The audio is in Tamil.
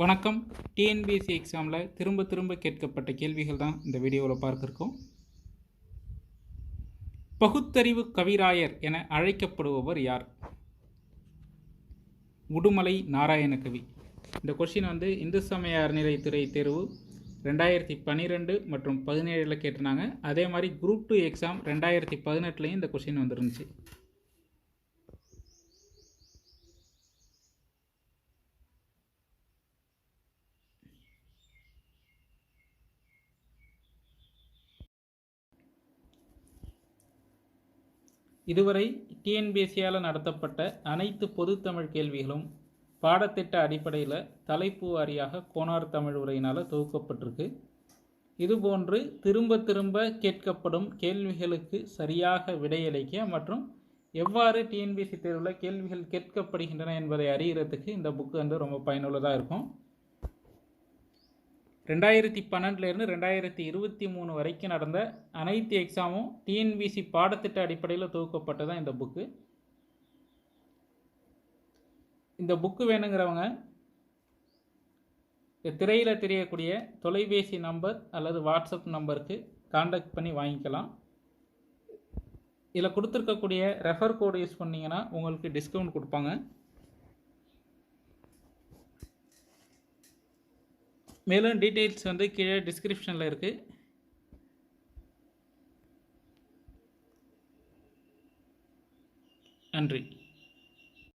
வணக்கம். டிஎன்பிஎஸ்சி எக்ஸாமில் திரும்ப திரும்ப கேட்கப்பட்ட கேள்விகள் தான் இந்த வீடியோவில் பார்க்குறோம் பகுத்தறிவு கவிராயர் என அழைக்கப்படுபவர் யார்? உடுமலை நாராயணகவி இந்த கொஷின் வந்து இந்து சமய அறநிலைத்துறை தேர்வு ரெண்டாயிரத்தி பன்னிரெண்டு மற்றும் பதினேழில் கேட்டிருந்தாங்க. அதே மாதிரி குரூப் டூ எக்ஸாம் ரெண்டாயிரத்தி பதினெட்டுலேயும் இந்த கொஷின் வந்துருந்துச்சு. இதுவரை டிஎன்பிஎஸ்சியால் நடத்தப்பட்ட அனைத்து பொதுத்தமிழ் கேள்விகளும் பாடத்திட்ட அடிப்படையில் தலைப்பு வாரியாக கோனார் தமிழ் உரையினால் தொகுக்கப்பட்டிருக்கு. இதுபோன்று திரும்ப திரும்ப கேட்கப்படும் கேள்விகளுக்கு சரியாக விடையளிக்க மற்றும் எவ்வாறு டிஎன்பிஎஸ்சி தேர்வில் கேள்விகள் கேட்கப்படுகின்றன என்பதை அறிகிறதுக்கு இந்த புக்கு வந்து ரொம்ப பயனுள்ளதாக இருக்கும். ரெண்டாயிரத்தி பன்னெண்டுலேருந்து ரெண்டாயிரத்தி இருபத்தி மூணு வரைக்கும் நடந்த அனைத்து எக்ஸாமும் டிஎன்பிசி பாடத்திட்ட அடிப்படையில் தொகுக்கப்பட்டு தான் இந்த புக்கு இந்த புக்கு வேணுங்கிறவங்க இந்த திரையில் தெரியக்கூடிய தொலைபேசி நம்பர் அல்லது வாட்ஸ்அப் நம்பருக்கு காண்டாக்ட் பண்ணி வாங்கிக்கலாம். இதில் கொடுத்துருக்கக்கூடிய ரெஃபர் கோடு யூஸ் பண்ணிங்கன்னா உங்களுக்கு டிஸ்கவுண்ட் கொடுப்பாங்க. மேலும் டீட்டெயில்ஸ் வந்து கீழே டிஸ்கிரிப்ஷனில் இருக்குது நன்றி.